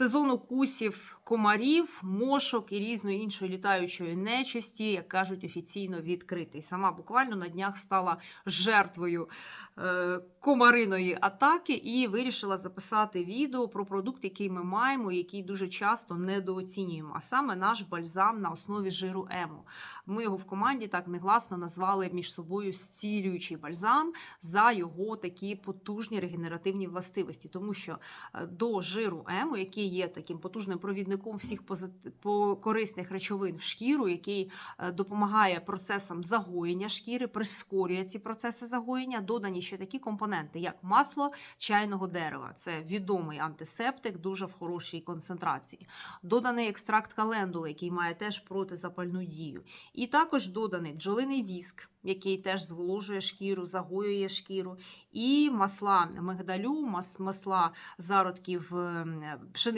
Сезон укусів комарів, мошок і різної іншої літаючої нечисті, як кажуть, офіційно відкритий. Сама буквально на днях стала жертвою е, комариної атаки і вирішила записати відео про продукт, який ми маємо, який дуже часто недооцінюємо. А саме наш бальзам на основі жиру ему. Ми його в команді так негласно назвали між собою зцілюючий бальзам за його такі потужні регенеративні властивості, тому що е, до жиру ему, який є таким потужним провідником всіх корисних речовин в шкіру, який е, допомагає процесам загоєння шкіри, прискорює ці процеси загоєння, додані ще такі компоненти, як масло чайного дерева. Це відомий антисептик, дуже в хорошій концентрації. Доданий екстракт календули, який має теж протизапальну дію. І також доданий бджолиний віск, який теж зволожує шкіру, загоює шкіру, і масла мигдалю, масла зародків ем,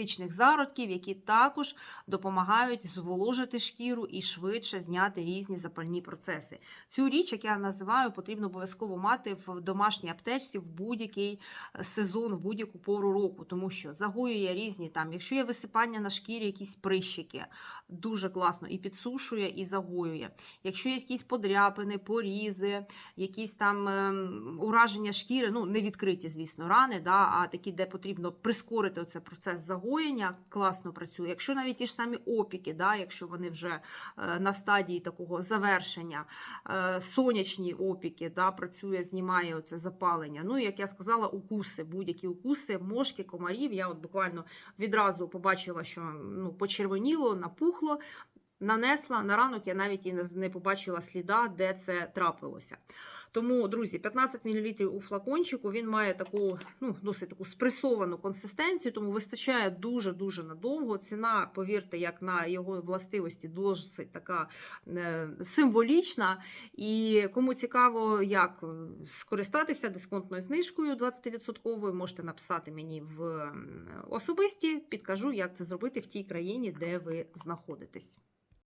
пшеничних зародків, які також допомагають зволожити шкіру і швидше зняти різні запальні процеси. Цю річ, як я називаю, потрібно обов'язково мати в домашній аптечці в будь-який е, сезон, в будь-яку пору року, тому що загоює різні там, якщо є висипання на шкірі, якісь прищики, дуже класно і підсушує, і загоює. Якщо є якісь подряпини, порізи, якісь там ем, ураження шкіри, ну не відкриті, звісно, рани, да, а такі, де потрібно прискорити оце процес загоєння, класно працює. Якщо навіть ті ж самі опіки, да, якщо вони вже е, на стадії такого завершення, е, сонячні опіки, да, працює, знімає оце запалення. Ну і як я сказала, укуси, будь-які укуси, мошки, комарів. Я от буквально відразу побачила, що ну, почервоніло, напухло. Нанесла на ранок, я навіть і не- побачила сліда, де це трапилося. Тому, друзі, 15 мл у флакончику він має таку ну, досить таку спресовану консистенцію, тому вистачає дуже-дуже надовго. Ціна, повірте, як на його властивості, досить така е, символічна. І кому цікаво, як е, скористатися дисконтною знижкою 20%, можете написати мені в особисті, підкажу, як це зробити в тій країні, де ви знаходитесь.